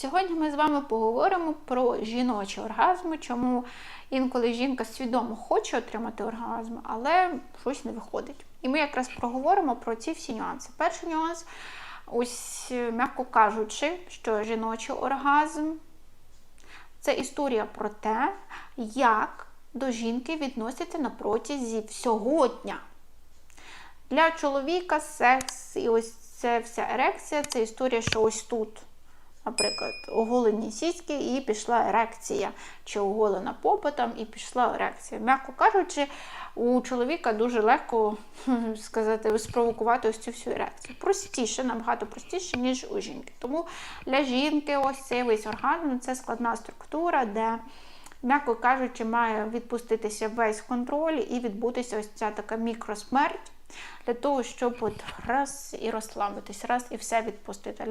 Сьогодні ми з вами поговоримо про жіночі оргазми, чому інколи жінка свідомо хоче отримати оргазм, але щось не виходить. І ми якраз проговоримо про ці всі нюанси. Перший нюанс, ось е, м'яко кажучи, що жіночий оргазм це історія про те, як до жінки відносяться на протязі всього дня. Для чоловіка секс і ось це вся ерекція це історія, що ось тут, наприклад, оголені сіськи і пішла ерекція, чи оголена попа там і пішла ерекція. М'яко кажучи, у чоловіка дуже легко сказати, спровокувати ось цю всю ерекцію. Простіше, набагато простіше, ніж у жінки. Тому для жінки ось цей весь організм це складна структура, де м'яко кажучи, має відпуститися весь контроль і відбутися ось ця така мікросмерть для того, щоб от раз і розслабитись, раз і все відпустити.